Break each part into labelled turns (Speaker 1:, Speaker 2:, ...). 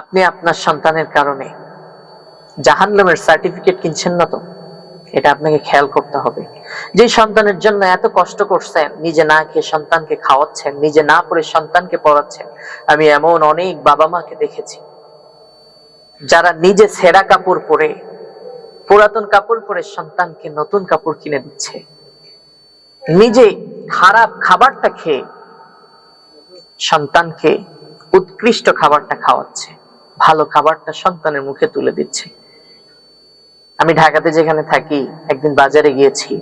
Speaker 1: আপনি আপনার সন্তানের কারণে জাহান্নামের সার্টিফিকেট কিনছেন না তো? এটা আপনাকে খেয়াল করতে হবে। যে সন্তানের জন্য এত কষ্ট করছেন, নিজে না খেয়ে সন্তানকে খাওয়াচ্ছেন, নিজে না পড়ে সন্তানকে পড়াচ্ছেন, আমি এমন অনেক বাবা মাকে দেখেছি। যারা নিজে সেরা কাপড় পরে, পুরাতন কাপড় পরে সন্তানকে নতুন কাপড় কিনে দিচ্ছে। নিজে খারাপ খাবারটা খেয়ে সন্তানকে উৎকৃষ্ট খাবারটা খাওয়াচ্ছে। ভালো খাবারটা সন্তানের মুখে তুলে দিচ্ছে। আমি ঢাকাতে যেখানে থাকি, একদিন বাজারে গিয়েছি।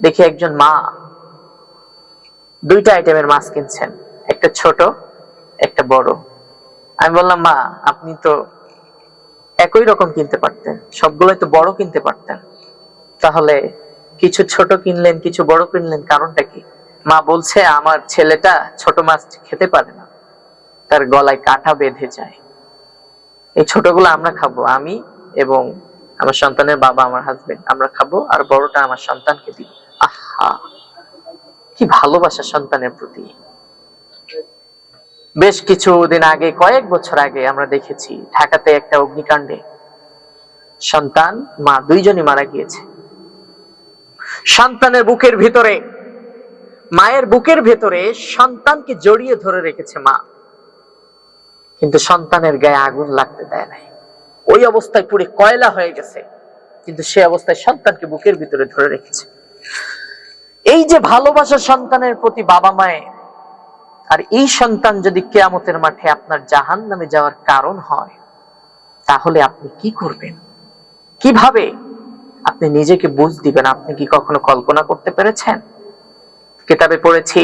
Speaker 1: দেখি একজন মা দুইটা আইটেমের মাছ কিনছেন, একটা ছোট, একটা বড়। আমি বললাম, মা, আপনি তো একই রকম কিনতে পারতেন, সবগুলোই তো বড় কিনতে পারতেন। তাহলে কিছু ছোট কিনলেন, কিছু বড় কিনলেন, কারণটা কি? মা বলছে, আমার ছেলেটা ছোট মাছ খেতে পারে না। তার গলায় কাঁটা বেঁধে যায়। এই ছোটগুলো আমরা খাব, আমি এবং আমার সন্তানের বাবা, আমার হাজবেন্ড আমরা খাব আর বড়টা আমার সন্তানকে দিব। আহা! কি ভালোবাসা সন্তানের প্রতি। বেশ কিছুদিন আগে, কয়েক বছর আগে আমরা দেখেছি, ঢাকাতে একটা অগ্নিকাণ্ডে সন্তান, মা দুইজনই মারা গিয়েছে। সন্তানের বুকের ভিতরে, মায়ের বুকের ভেতরে সন্তানকে জড়িয়ে ধরে রেখেছে মা। কিন্তু সন্তানের গায়ে আগুন লাগতে দেয় নাই। ওই অবস্থায় পুরে কয়লা হয়ে গেছে, কিন্তু সে অবস্থায় সন্তানকে বুকের ভিতরে ধরে রেখেছে। এই যে ভালোবাসা সন্তানের প্রতি বাবা মায়ের, আর এই সন্তান যদি কেয়ামতের মাঠে আপনার জাহান নামে যাওয়ার কারণ হয়, তাহলে আপনি কি করবেন? কীভাবে? আপনি নিজেকে বুঝ দিবেন। আপনি কি কখনো কল্পনা করতে পেরেছেন? কিতাবে পড়েছি,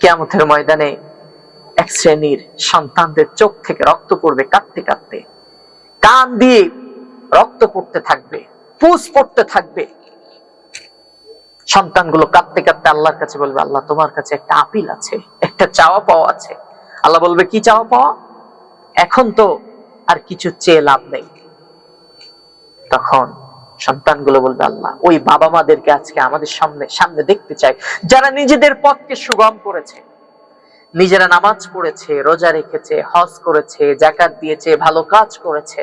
Speaker 1: কেয়ামতের ময়দানে এক শ্রেণির সন্তানদের চোখ থেকে রক্ত পড়বে কাঁদতে কাঁদতে। কান দিয়ে রক্ত পড়তে থাকবে, পুষ পড়তে থাকবে। সন্তানগুলো কাঁদতে কাঁদতে আল্লাহর কাছে বলবে, আল্লাহ, তোমার কাছে একটা আপিল আছে, একটা চাওয়া পাওয়া আছে। আল্লাহ বলবে, কি চাওয়া পাওয়া? এখন তো আর কিছু চেয়ে লাভ নেই। তখন সন্তানগুলো বলবে, আল্লাহ, ওই বাবা মাদেরকে আজকে আমাদের সামনে সামনে দেখতে চাই, যারা নিজেদের পথকে সুগম করেছে। নিজেরা নামাজ পড়েছে, রোজা রেখেছে, হজ করেছে জাকাত দিয়েছে, ভালো কাজ করেছে।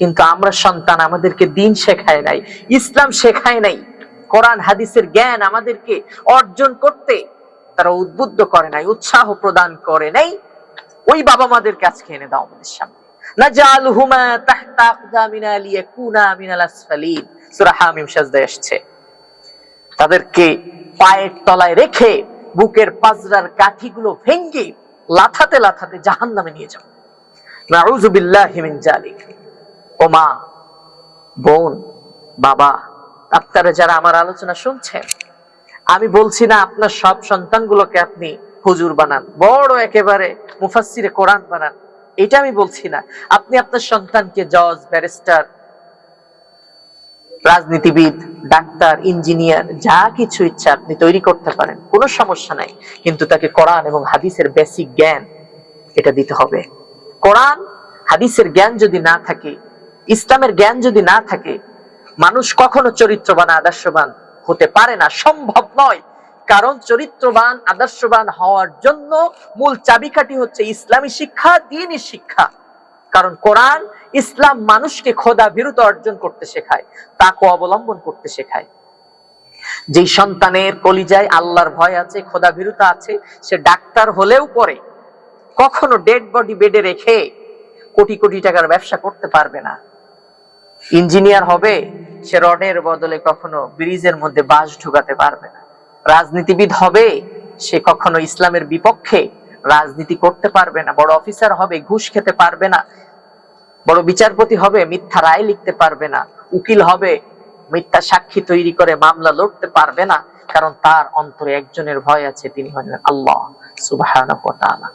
Speaker 1: কিন্তু আমরা সন্তান, আমাদেরকে দিন শেখায় নাই, ইসলাম শেখায় নাই, কোরআন, হাদিসের জ্ঞান আমাদেরকে অর্জন করতে তারা উদ্বুদ্ধ করে নাই, উৎসাহ প্রদান করে নাই। ওই বাবা মাদের কাছে এনে দাও আমাদের সামনে। তাদেরকে পায়ের তলায় রেখে বুকের পাজরার কাঠিগুলো ভেঙ্গে লাথাতে লাথাতে জাহান্নামে নিয়ে যাও। নাউযু বিল্লাহি মিন জালিক ও মা বোন, বাবা, আপনারা যারা আমার আলোচনা শুনছেন, আমি বলছি না আপনার সব সন্তানগুলোকে আপনি হুজুর বানান, বড় একেবারে মুফাসসিরে কোরআন বানান, এটা আমি বলছি না। আপনি আপনার সন্তানকে জজ, ব্যারিস্টার রাজনীতিবিদ, ডাক্তার, ইঞ্জিনিয়ার, যা কিছু ইচ্ছা আপনি তৈরি করতে পারেন, কোনো সমস্যা নাই। কিন্তু তাকে কোরআন এবং হাদিসের বেসিক জ্ঞান এটা দিতে হবে। কোরআন, হাদিসের জ্ঞান যদি না থাকে, ইসলামের জ্ঞান যদি না থাকে, মানুষ কখনো চরিত্রবান, আদর্শবান হতে পারে না। সম্ভব নয়। কারণ চরিত্রবান, আদর্শবান হওয়ার জন্য মূল চাবিকাঠি হচ্ছে ইসলামী শিক্ষা, দিনই শিক্ষা। কারণ কোরআন ইসলাম মানুষকে খোদা বিরত অর্জন করতে শেখায়, তাকে অবলম্বন করতে শেখায়। যেই সন্তানের কলিজায় আল্লাহর ভয় আছে, খোদা বিরুতা আছে, সে ডাক্তার হলেও পরে কখনো ডেড বডি বেডে রেখে কোটি কোটি টাকার ব্যবসা করতে পারবে না। ইঞ্জিনিয়ার হবে, সে রডের বদলে কখনো ব্রিজের মধ্যে বাঁশ ঢুকাতে পারবে না। রাজনীতিবিদ হবে, সে কখনো ইসলামের বিপক্ষে রাজনীতি করতে পারবে না, বড় অফিসার হবে, ঘুষ খেতে পারবে না, বড় বিচারপতি হবে, মিথ্যা রায় লিখতে পারবে না, উকিল হবে, মিথ্যা সাক্ষী তৈরি করে মামলা লড়তে পারবে না, কারণ তার অন্তরে একজনের ভয় আছে, তিনি হলেন আল্লাহ সুবহানাহু ওয়া তাআলা।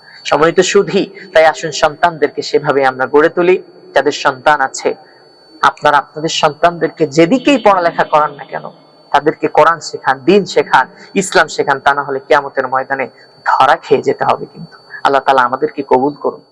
Speaker 1: তাই আসুন সন্তানদেরকে সেভাবে আমরা গড়ে তুলি, যাদের সন্তান আছে, আপনারা আপনাদের সন্তানদেরকে যেদিকেই পড়ালেখা করান না কেন, তাদেরকে কোরআন শেখান, দিন শেখান, ইসলাম শেখান, তা না হলে কিয়ামতের ময়দানে ধরা খেয়ে যেতে হবে কিন্তু। আল্লাহ তালা আমাদেরকে কবুল করুন।